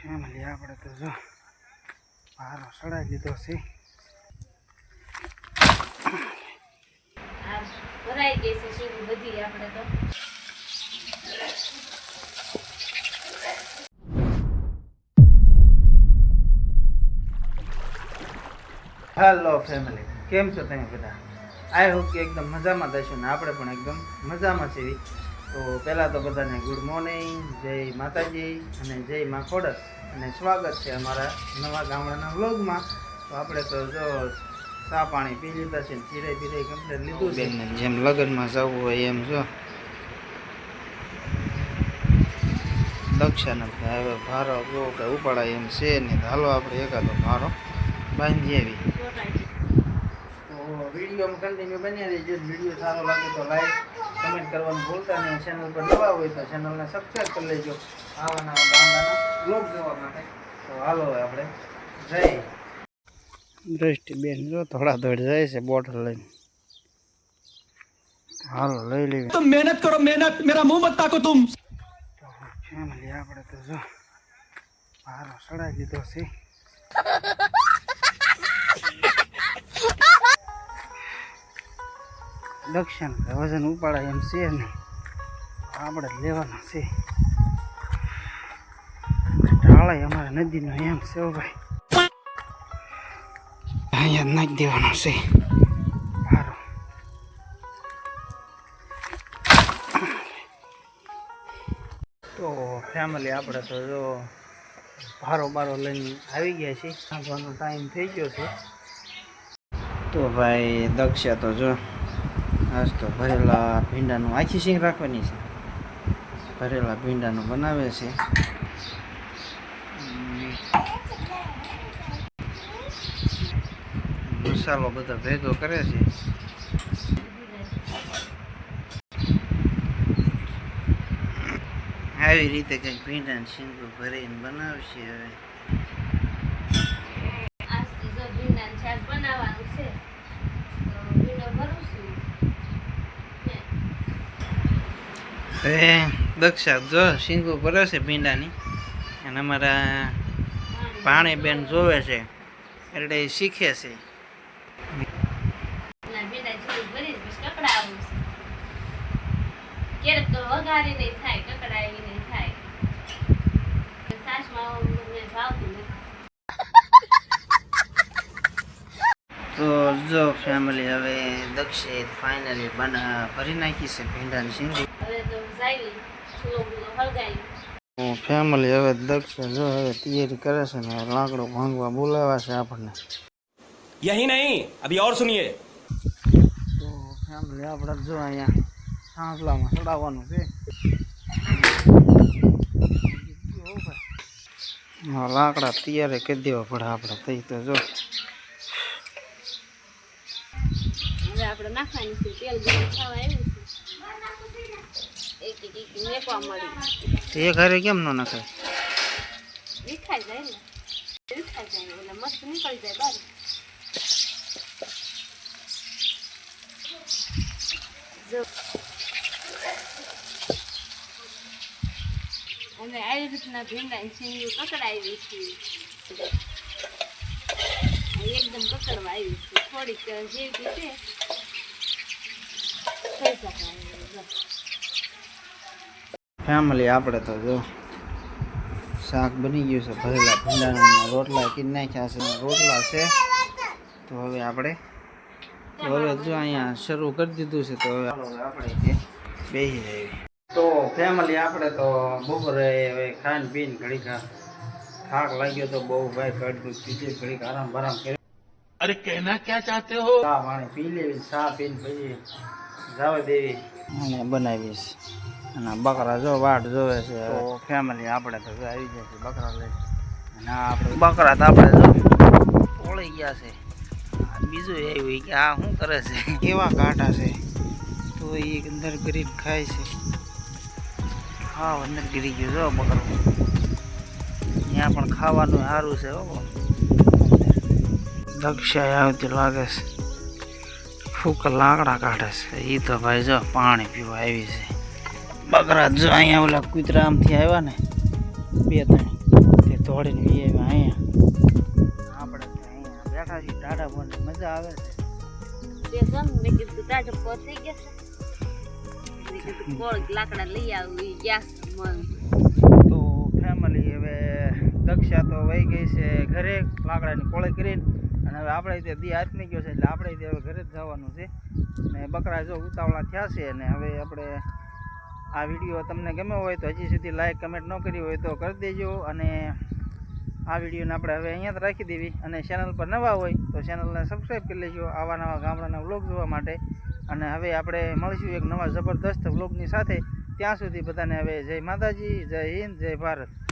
Family આપણે તો જો બહાર સડાઈ દીધો છે. ભરાઈ ગઈ છે સીડી બધી આપણે તો. હેલો ફેમિલી કેમ છો તમે બધા? આઈ હોપ કે એકદમ મજામાં થશો ને આપણે પણ એકદમ મજામાં છીએ. તો પહેલાં તો બધાને ગુડ મોર્નિંગ જય માતાજી અને જય મા ખોડર અને સ્વાગત છે અમારા નવા ગામડાના વ્લોગમાં તો આપણે તો જો ચા પાણી પી લીધા છે ને ચીરાઈ કમ્પ્લેટ લીધું છે. ને જેમ લગ્નમાં જવું હોય એમ જો. દક્ષાને હવે ભારો જો કે ઉપાડાય એમ છે તો હાલો આપણે એકાદો ભારો બાંધી આવી. તો વીડિયો કન્ટિન્યુ બન્યા રહીજો. વીડિયો સારો લાગે તો લાઈક કરવાનું ભૂલતા નહીં. ચેનલ પર નવા હોય તો ચેનલને સબસ્ક્રાઈબ કરી લેજો. આવા નવા ગામડાના બ્લોગ જોવા માટે. તો હાલો આપણે જય દ્રષ્ટિબેન જો થોડા દોડ જાય છે બોટલ લઈને. હાલો લઈ લેવી. તો મહેનત કરો મહેનત. મેરા મુંહ મત તાકો તું ફેમિલી આપણે તો જો ભારો સડાઈ દીધો છે. દક્ષિણ વજન ઉપાડાય એમ છે નહીં આપણે લેવાના છે. ઢાળાય અમારા નદીનો એમ છે ભાઈ. અહીંયા નાખી દેવાનો છે. તો ફેમિલી આપણે તો જો ભારો બારો લઈને આવી ગયા છીએ. ટાઈમ થઈ ગયો છે. તો ભાઈ દક્ષા તો જો આજ તો ભરેલા ભીંડાનું આખી સિંગ રાખવાની છે. ભરેલા ભીંડાનું બનાવે છે. મસાલો બધો ભેગો કરે છે. આવી રીતે કંઈક ભીંડાનું સિંગું ભરીને બનાવશે હવે આજથી જો ભીંડાનું શાક બનાવવાનું છે તો ભીંડો ભરું છું ને હવે દક્ષા, જો સિંગું ભરે છે ભીંડાની, અને અમારા પાણી બેન જોવે છે, એટલે શીખે છે. ક્યારેક તો વઘારી નહીં થાય કકડાવી નહીં થાય સાસમાં મને ભાવતું નથી તો જો ફેમિલી હવે દક્ષિત ફાઇનલી બના ભરી નાખી છે ભીંડાની સિંગી ફેમિલી હવે દક્ષિત જો હવે તૈયારી કરે છે ને લાકડો ભાંગવા બોલાવા છે આપણને. યહી નહીં અભી ઓર સુનિયે. તો ફેમિલી આપણે જો અહીંયા સાંભળામાં ચડાવવાનું છે. લાકડા તૈયારે કરી દેવા પડે આપણે તઈ તો જો. આપણે નાખવાની છે. તેલ ગરમ થવા આવ્યું છે. એક એક એક મેકવા મળી એ ઘરે કેમ ન નખાય? વિખાઈ જાય ને. વિખાઈ જાય એટલે મસ્ત નીકળી જાય બાર જો. અમે આવી રીતના ભીંડા સિંગી પકડાવી છે એકદમ પકડવા આવી છે. થોડીક જેવી જો ફેમિલી આપણે તો જો શાક બની ગયું છે ભરેલા ભીંડાના રોટલા કીન નાખ્યા છે રોટલા છે. તો હવે આપણે હવે જો અહીંયા શરૂ કરી દીધું છે તો હવે આપણે બેસી જઈએ. તો ફેમિલી આપણે તો બપોરે હવે ખાઈને પીને ઘડીક થાક લાગ્યો તો બહુ ભાઈ કડકું પીજે ઘડીક આરામ બરામ કર્યો. અરે કહેના ક્યાં ચાહતે હો? ચા પાણી પી લેવી ચા પીને પછી જવા દેવી. અને બનાવીશ. અને બકરા જો વાટ જોવે છે. તો ફેમિલી આપણે તો આવી જાય છે બકરા લઈ અને આપણે બકરા તો આપણે જો ઓળી ગયા છે. બીજું એવું કે આ શું કરે છે? કેવા કાંટા છે? તો એ અંદર ગરીબ ખાય છે. હા અંદર ગીરી ગયું જો બકરો. ત્યાં પણ ખાવાનું સારું છે હો. દક્ષાએ આવતી લાગે છે. ફૂક લાકડા કાઢે છે. એ તો ભાઈ જો પાણી પીવા આવી છે. બકરા જો અહીંયા ઓલા કૂતરા આમથી આવ્યા ને બે ત્રણ તે દોડીને વી આવ્યા અહીંયા. આપણે અહીંયા બેઠા છીએ ટાટા બોને મજા આવે છે. તે લઈ આવી ગયા તો ફેમિલી હવે દક્ષા તો વહી ગઈ છે ઘરે લાકડાની કોળે કરીને. અને હવે આપણે તે દી આથમી ગયો છે એટલે આપણે તે ઘરે જ જવાનું છે. ને બકરા જો ઉતાવળા થયા છે અને હવે આપણે આ વીડિયો તમને ગમ્યો હોય તો હજી સુધી લાઈક કમેન્ટ ન કરી હોય તો કરી દેજો. અને આ વિડીયોને આપણે હવે અહીંયા જ રાખી દેવી. અને ચેનલ પર નવા હોય તો ચેનલને સબસ્ક્રાઈબ કરી લેજો આવા નવા ગામડાના વ્લોગ જોવા માટે. અને હવે આપણે મળીશું એક નવા જબરદસ્ત વ્લોગની સાથે. ત્યાં સુધી બધાને હવે જય માતાજી, જય હિન્દ, જય ભારત.